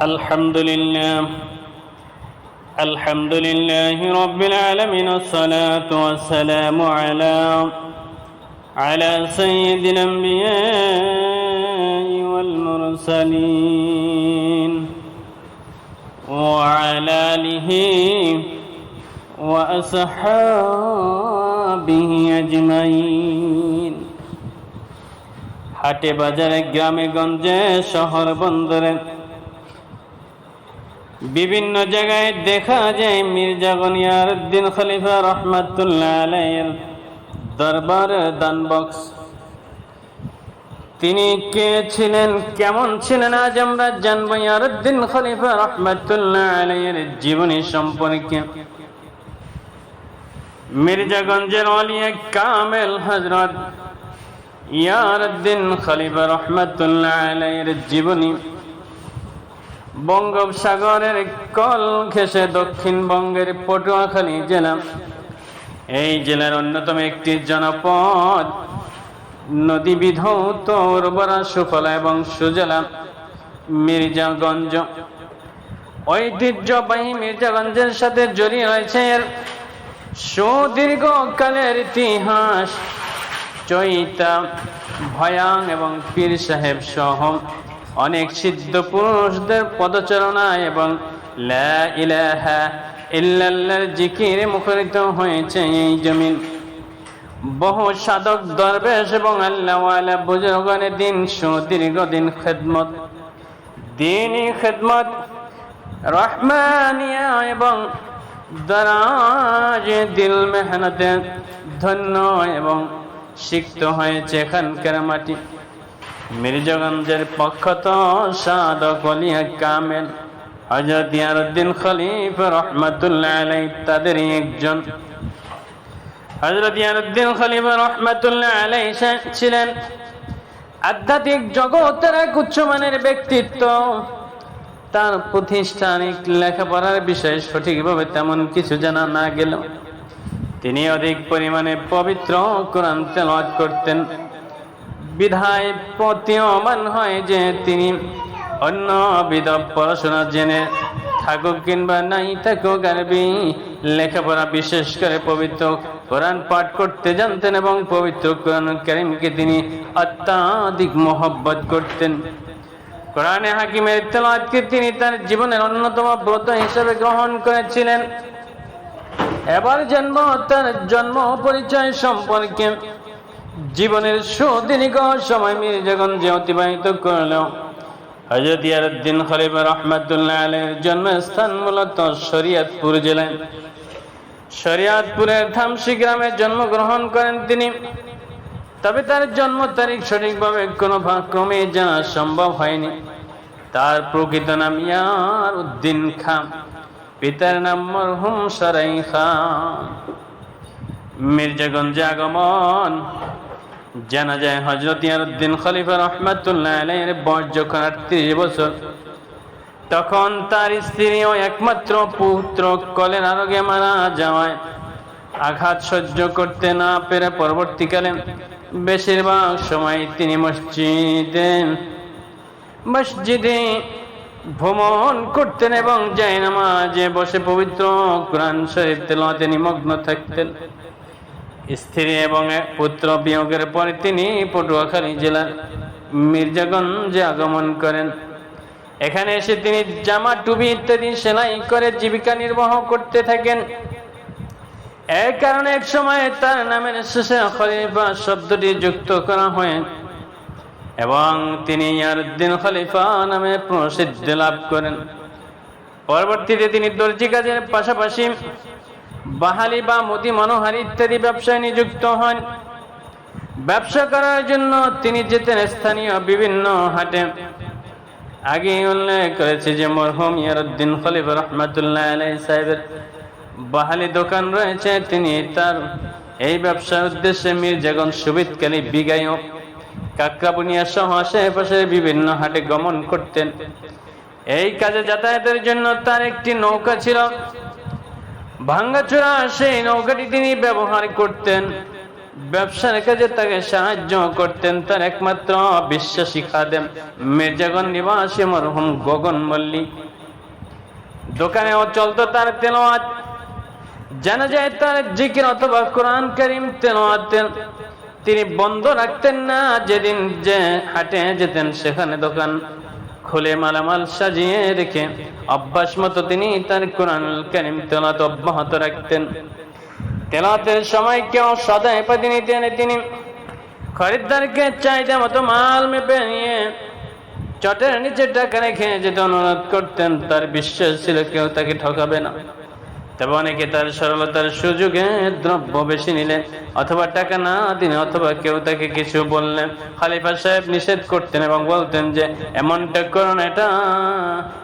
الحمد لله الحمد لله رب العالمين والصلاة والسلام على على سيد الأنبياء والمرسلين وعلى آله وأصحابه أجمعين হাটে বাজারে গ্রামে গঞ্জে শহর বন্দরে বিভিন্ন জায়গায় দেখা যায় মির্জা গনিয়ার উদ্দিন খলিফা রহমাতুল্লাহ আলাইয়ের দরবার দান বক্স তিনি কে ছিলেন, কেমন ছিলেন, আজ আমরা জানব ইয়ারুদ্দিন খলিফা রহমাতুল্লাহ আলাইয়ের জীবনী সম্পর্কে। মির্জাগঞ্জের অলিয়া কামেল হজরত ইয়ারুদ্দিন খলিফা রহমাতুল্লাহ আলাইয়ের জীবনী। বঙ্গোপসাগরের কল ঘেসে দক্ষিণবঙ্গের পটুয়াখালী জেলা। এই জেলার অন্যতম একটি জনপদ নদী বিধৌত উর্বরা সুফলা এবং সুজলা, মির্জাগঞ্জ। ঐতিহ্যবাহী মির্জাগঞ্জের সাথে জড়িয়ে রয়েছে এর সুদীর্ঘকালের ইতিহাস, চৈতা, ভয়াং এবং পীর সাহেব সহ। অনেক সিদ্ধ পুরুষদের পদচারণা এবং ইল্লাল্লাহর জিকিরে মুখরিত হয়েছে এই জমিন। বহু সাধক, দরবেশ এবং আল্লাহওয়ালা বুজুর্গনের দিন সুদীর্ঘ দিন খেদমত। দিনই খেদমত, রহমানিয়া এবং দরাজ দিল মেহনতে ধন্য এবং সিক্ত হয়েছে এখানকার মাটি। মির্জাগঞ্জের পক্ষত অলিয়া কামেল। হজরত ইয়ারুদ্দিন খলিফ রহমতুল্লাহ আলাই তাদের একজন। হজরত ইয়ারুদ্দিন খলিফ রহমতুল্লাহ আলাই ছিলেন আধ্যাত্মিক জগতের এক উচ্চমানের ব্যক্তিত্ব। তার প্রতিষ্ঠানিক লেখাপড়ার বিষয়ে সঠিকভাবে তেমন কিছু জানা না গেল। তিনি অধিক পরিমাণে পবিত্র কোরআন তেলাওয়াত করতেন। বিধায় প্রতীয়মান হয় যে তিনি অন্য বিধ পড়াশোনা জেনে থাকুক কিংবা নাই থাকুক আরবি লেখাপড়া বিশেষ করে পবিত্র কোরআন পাঠ করতে জানতেন এবং পবিত্র কোরআন করিমকে তিনি অত্যাধিক মহব্বত করতেন। কোরআনে হাকিমের তেলাওয়াতকে তিনি তার জীবনের অন্যতম ব্রত হিসেবে গ্রহণ করেছিলেন। এবার জন্ম তার জন্ম পরিচয় সম্পর্কে। জীবনের সুদীর্ঘ সময় মির্জাগঞ্জে অতিবাহিত করল। হজরত ইয়ারুদ্দিন খলিফা রহমাতুল্লাহ আলের জন্মস্থান মূলত শরিয়াতপুর জেলায়। শরিয়াতপুরের থামসি গ্রামে জন্মগ্রহণ করেন তিনি। তবে তার জন্ম তারিখ সঠিকভাবে কোনো ক্রমে জানা সম্ভব হয়নি। তার প্রকৃত নাম ইয়ার উদ্দিন খান, পিতার নাম মরহুম সরাই খান। মির্জাগঞ্জে আগমন জানা যায় হজরত ইয়ারুদ্দিন খলিফা রহমাতুল্লাহ আলাইয়ের বয়স যখন আটত্রিশ বছর। তখন তার স্ত্রী ও একমাত্র পুত্র কলের আরোগে মারা যাওয়ায় আঘাত সহ্য করতে না পেরে পরবর্তীকালে বেশিরভাগ সময় তিনি মসজিদে মসজিদে ভ্রমণ করতেন এবং যাই নামাজে বসে পবিত্র কোরআন শরীফ তেলাওয়াতে নিমগ্ন থাকতেন। স্ত্রী এবং পুত্র বিয়োগের পরে তিনি পটুয়াখালী জেলার মির্জাগঞ্জে আগমন করেন। এখানে এসে তিনি জামা, টুপি ইত্যাদি সেলাই করে জীবিকা নির্বাহ করতে থাকেন। এই কারণে এক সময় তার নামের শেষে খলিফা শব্দটি যুক্ত করা হয় এবং তিনি ইয়ারুদ্দিন খলিফা নামে প্রসিদ্ধি লাভ করেন। পরবর্তীতে তিনি দর্জি কাজের পাশাপাশি বাহালি বা মোদি মনোহারি ইত্যাদি ব্যবসায় নিযুক্ত হন। ব্যবসা করার জন্য তিনি যেতেন স্থানীয় বিভিন্ন হাটে। আগে উল্লেখ করেছে যে মরহুম ইয়ারুদ্দিন খলিফ রহমতুল্লাহ আলাই সাহেবের বাহালি দোকান রয়েছে। তিনি তার এই ব্যবসার উদ্দেশ্যে মির্জাগঞ্জ সুবিদকালী বিগায়ক কাকরাবুনিয়া সহ আশেপাশে বিভিন্ন হাটে গমন করতেন। এই কাজে যাতায়াতের জন্য তার একটি নৌকা ছিল। ভাঙ্গাচোরা সেই নৌকাটি তিনি ব্যবহার করতেন। ব্যবসার কাজে তাকে সাহায্য করতেন তার একমাত্র বিশ্বাসী খাদেম মির্জাগন নিবাসী মরহুম গগন মল্লিক দোকানে দোকানেও চলতো তার তেলাওয়াত জানা যায় তার জিকির অথবা কোরআন করিম তেলাওয়াত তিনি বন্ধ রাখতেন না, যেদিন যে হাটে যেতেন সেখানে দোকান। খুলে মালামাল সাজিয়ে রেখে অভ্যাস মতো তিনি তার কোরআন কেনিম তেলাত অব্যাহত রাখতেন। তেলাতের সময় কেউ সদায় পাতি নিতেন তিনি। খরিদ্দারকে চাহিদা মতো মাল মেপে নিয়ে চটের নিচে টাকা রেখে যেতে অনুরোধ করতেন, তার বিশ্বাস ছিল কেউ তাকে ঠকাবে না। তবে অনেকে তার সরলতার সুযোগে দ্রব্য বেশি নিলেন অথবা টাকা না দিনে অথবা কেউ তাকে কিছু বললেন খালিফা সাহেব নিষেধ করতেন এবং বলতেন যে, এমনটা করুন এটা,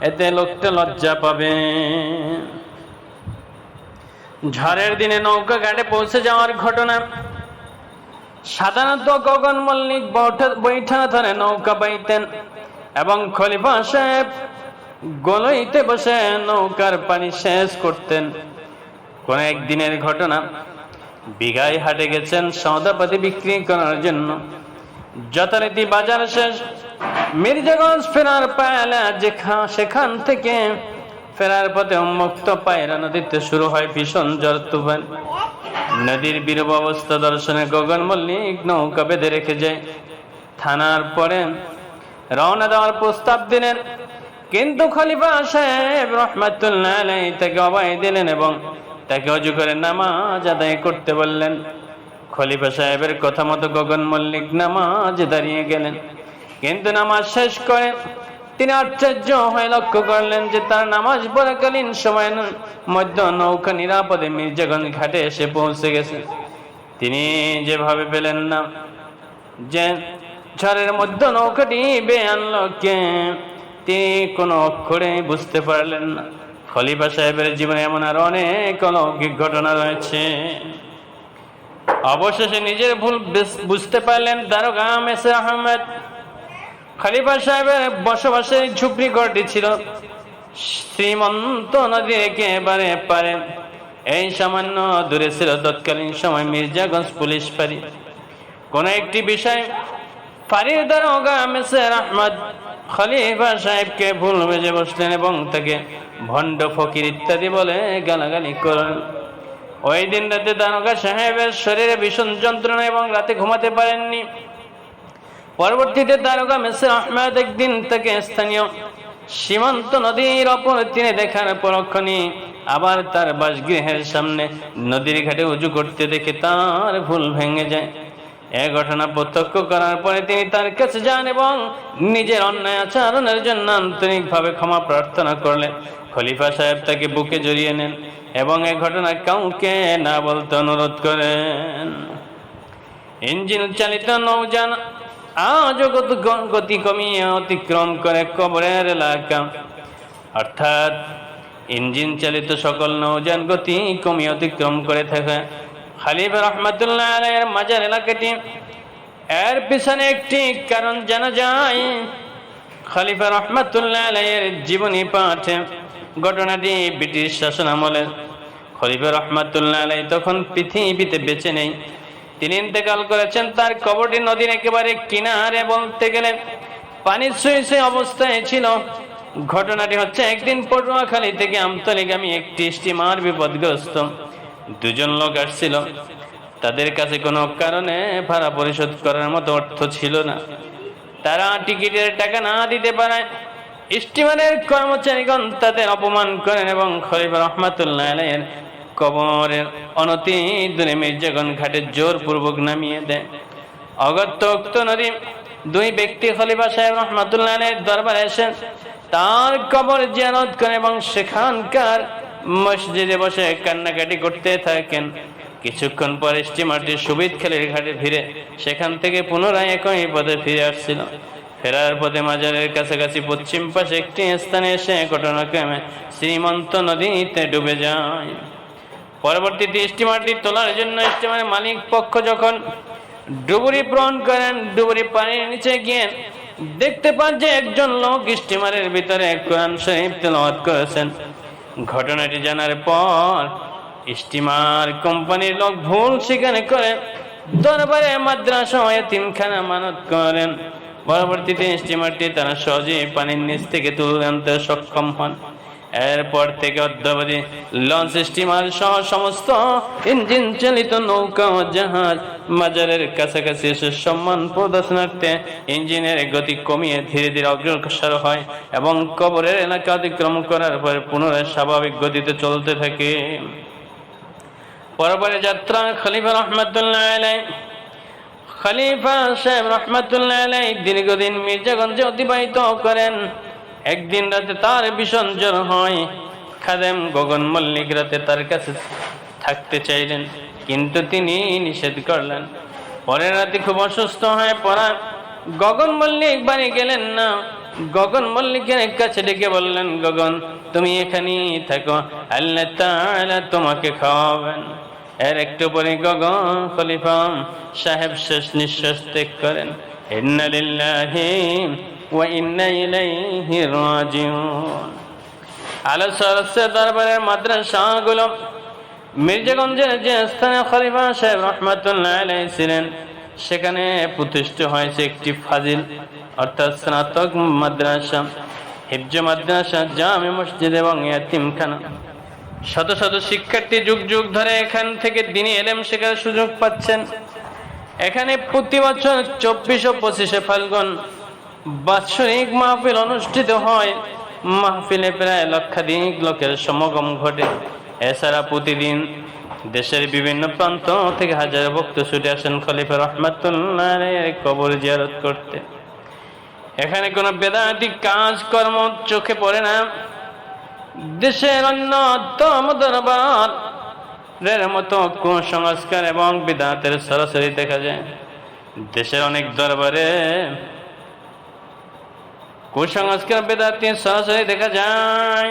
এতে লোকটা লজ্জা পাবে। ঝড়ের দিনে নৌকা ঘাটে পৌঁছে যাওয়ার ঘটনা। সাধারণত গগন মল্লিক বৈঠা ধরে নৌকা বাইতেন এবং খলিফা সাহেব গলইতে বসে নৌকার পানি শেষ করতেন। কোন একদিনের ঘটনা, বিঘায় হাটে গেছেন সৌদাপাতি বিক্রি করার জন্য। যথারীতি বাজার শেষ, মির্জাগঞ্জ ফেরার পায়লা যেখা সেখান থেকে ফেরার পথে উন্মুক্ত পায়রা নদীতে শুরু হয় ভীষণ জ্বর তুফান। নদীর বিরূপ অবস্থা দর্শনে গগন মল্লিক নৌকা বেঁধে রেখে যায়। থানার পরে রওনা দেওয়ার প্রস্তাব দিলেন। কিন্তু খলিফা সাহেব রহমাতুল্লাহ তাকে অবাই দিলেন এবং তাকে অজু করে নামাজ আদায় করতে বললেন। খলিফা সাহেবের কথা মতো গগন মল্লিক নামাজ দাঁড়িয়ে গেলেন। কিন্তু নামাজ শেষ করে তিনি আশ্চর্য হয়ে লক্ষ্য করলেন যে তার নামাজ পড়াকালীন সময় মধ্য নৌকা নিরাপদে মির্জাগঞ্জ ঘাটে এসে পৌঁছে গেছে। তিনি যেভাবে পেলেন না যে ঝড়ের মধ্য নৌকাটি বে আনলো কে তিনি কোনো অক্ষরে বুঝতে পারলেন না। খলিফা সাহেবের জীবনে এমন আর অনেক অলৌকিক ঘটনা রয়েছে। অবশেষে নিজের ভুল বুঝতে পারলেন দারোগা মেসে আহমেদ। খলিফা সাহেবের বসবাসের ঝুপড়ি ঘরটি ছিল। শ্রীমন্ত নদীর একেবারে পারে। এই সামান্য দূরে ছিল তৎকালীন সময় মির্জাগঞ্জ পুলিশ ফাঁড়ি। কোন একটি বিষয় ফাঁড়ির দারোগা মেসের আহমদ খলিফা সাহেবকে ভুল বেজে বসলেন এবং তাকে ভণ্ড ফকির ইত্যাদি বলে গালাগালি করলেন ওই দিন রাতে দারোগা সাহেবের শরীরে ভীষণ যন্ত্রণা এবং রাতে ঘুমাতে পারেননি। পরবর্তীতে দারোগা মেসে আহমেদ একদিন তাকে স্থানীয় সীমান্ত নদীর অপর তিনি দেখার পরক্ষণই আবার তার বাসগৃহের সামনে নদীর ঘাটে উঁচু করতে দেখে তার ভুল ভেঙে যায়। এ ঘটনা প্রত্যক্ষ করার পরে তিনি তার কাছে যান এবং নিজের অন্যায় আচরণের জন্য আন্তরিকভাবে ক্ষমা প্রার্থনা করলেন। খলিফা সাহেব তাকে বুকে জড়িয়ে নেন এবং এ ঘটনা কাউকে না বলতে অনুরোধ করেন। ইঞ্জিন চালিত নৌযান আজ গতি কমিয়ে অতিক্রম করে কবরের এলাকা। অর্থাৎ ইঞ্জিন চালিত সকল নৌযান গতি কমিয়ে অতিক্রম করে থাকে। খালিফ রহমতুল্লাহ আলের মাজার এলাকাটি। এর পিছনে একটি কারণ জানা যায় খালিফা রহমতুল্লাহ আলের জীবনী পাঠে, ঘটনাটি ব্রিটিশ শাসন আমলের খলিফা রহমতুল্লাহ আলাই তখন পৃথিবীতে বেঁচে নেই। তিনি ইন্তেকাল করেছেন, তার কবরটি নদীর একেবারে কিনারে বলতে গেলে পানির সুই সুই অবস্থায় ছিল। ঘটনাটি হচ্ছে, একদিন পটুয়াখালী থেকে আমতলিগামী একটি স্টিমার বিপদগ্রস্ত। দুজন লোক আসছিল। তাদের কাছে কোনো কারণে ভাড়া পরিশোধ করার মতো অর্থ ছিল না। তারা টিকিটের টাকা না দিতে পারে স্টিমারের কর্মচারীগণ তাদের অপমান করেন এবং খলিফা রহমাতুল্লাহ কবরের অনতি দূরে মির্জাগন ঘাটে জোরপূর্বক নামিয়ে দেয়। অগত্য উক্ত নদী, দুই ব্যক্তি খলিফা সাহেব রহমাতুল্লাহ দরবারে এসেন তার কবর জিয়ারত করেন এবং সেখানকার মসজিদে বসে কান্নাকাটি করতে থাকেন। কিছুক্ষণ পরে স্টিমারটি সুবিদ খেলের ঘাটে ফিরে সেখান থেকে পুনরায় একই পথে ফিরে আসছিল। ফেরার পথে মাজারের কাছাকাছি পশ্চিম পাশে একটি স্থানে এসে ঘটনাক্রমে শ্রীমন্ত নদীতে ডুবে যায়। পরবর্তীতে স্টিমারটি তোলার জন্য স্টিমারের মালিক পক্ষ যখন ডুবুরি প্রণ করেন, ডুবুরি পানির নিচে গিয়ে দেখতে পান যে একজন লোক স্টিমারের ভিতরে কোরআন শরীফ তেলাওয়াত করেছেন। ঘটনাটি জানার পর স্টিমার কোম্পানির লোক ভুল সেখানে করে দরবারে মাদ্রাস তিনখানা মানত করেন। পরবর্তীতে স্টিমারটি তারা সহজে পানির নিচ থেকে তুলে আনতে সক্ষম হন। এরপর থেকে অদ্যাবধি লঞ্চ স্টিমার সহ সমস্ত ইঞ্জিন চালিত নৌকা ও জাহাজ বাজারের কাছাকাছি এসে সম্মান প্রদর্শনার্থে ইঞ্জিনের গতি কমিয়ে ধীরে ধীরে অগ্রসর হয় এবং কবরের এলাকা অতিক্রম করার পর পুনরায় স্বাভাবিক গতিতে চলতে থাকে। পরপরে যাত্রা খলিফা রহমতুল্লাহ আলাই খলিফা সাহেব রহমতুল্লাহ আলাই দীর্ঘদিন মির্জাগঞ্জে অতিবাহিত করেন। একদিন রাতে তার ভীষণ জ্বর হয়। খাদেম গগন মল্লিক রাতে তার কাছে থাকতে চাইলেন, কিন্তু তিনি নিষেধ করলেন। পরের রাতে খুব অসুস্থ হয়ে পড়া গগন মল্লিক বাড়ি গেলেন না। গগন মল্লিকের কাছে ডেকে বললেন, গগন, তুমি এখানেই থাকো, আল্লাহ তাআলা তোমাকে খাওয়াবেন। এর একটু পরে গগন খলিফা সাহেব শেষ নিঃশ্বাস ত্যাগ করেন। ইন্না রাজিউন দরবারের মাদ্রাসাগুলো মির্জাগঞ্জের যে স্থানে খলিফা সাহেব রহমতুল্লাহ আলাই ছিলেন সেখানে প্রতিষ্ঠিত হয়েছে একটি ফাজিল অর্থাৎ স্নাতক মাদ্রাসা হিফজ মাদ্রাসা জামে মসজিদ এবং ইয়াতিমখানা শত শত শিক্ষার্থী যুগ যুগ ধরে এখান থেকে দিনই এলেম শেখার সুযোগ পাচ্ছেন এখানে প্রতি বছর চব্বিশ ও পঁচিশে ফাল্গুন বাৎসরিক মাহফিল অনুষ্ঠিত হয়। মাহফিলে প্রায় লক্ষাধিক লোকের সমাগম ঘটে। এছাড়া প্রতিদিন দেশের বিভিন্ন প্রান্ত থেকে হাজার ভক্ত ছুটে আসেন খলিফা রহমাতুল্লাহ কবর জিয়ারত করতে। এখানে কোনো বেদান্তিক কাজকর্ম চোখে পড়ে না। দেশের অন্যতম দরবার মতো কুসংস্কার এবং বিদাতের সরাসরি দেখা যায়। দেশের অনেক দরবারে কুসংস্কার বেদাতি সরাসরি দেখা যায়।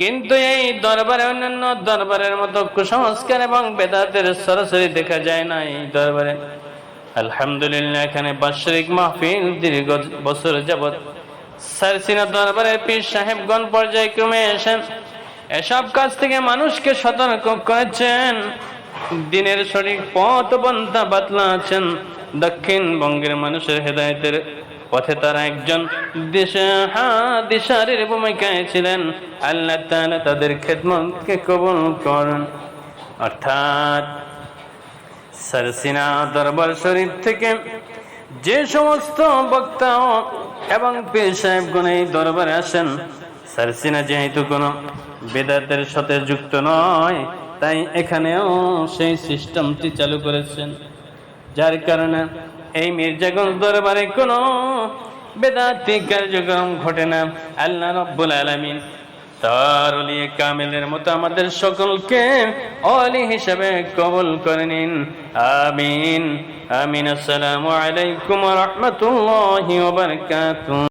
কিন্তু এই দরবারে, অন্যান্য দরবারের মতো কুসংস্কার এবং বেদাতের সরাসরি দেখা যায় না এই দরবারে। আলহামদুলিল্লাহ, এখানে বাৎসরিক মাহফিল দীর্ঘ বছর যাবত সারসিনা দরবারে পীর সাহেবগণ পর্যায়ক্রমে এসেন। এসব কাজ থেকে মানুষকে সতর্ক করেছেন। দিনের সঠিক পথ বন্ধা বাতলা আছেন। দক্ষিণবঙ্গের মানুষের হেদায়তের পথে তারা একজন দিশারের ভূমিকায় ছিলেন। আল্লাহ তাআলা তাদের খেদমতকে কবুল করেন। অর্থাৎ সারসিনা দরবার শরীফ থেকে যে সমস্ত বক্তা এবং পীর এই দরবারে আসেন, সারসিনা যেহেতু কোনো বেদাতের সাথে যুক্ত নয়, তাই এখানেও সেই সিস্টেমটি চালু করেছেন। যার কারণে এই মির্জাগঞ্জ দরবারে কোনো বেদাতি কার্যক্রম ঘটে না। আল্লাহ রব্বুল আলমিন তার অলিয়ে কামেলের মতো আমাদের সকলকে অলি হিসাবে কবল করে নিন। আমিন। আমিন। আসসালামু আলাইকুম রহমতুল্লাহ ওয়া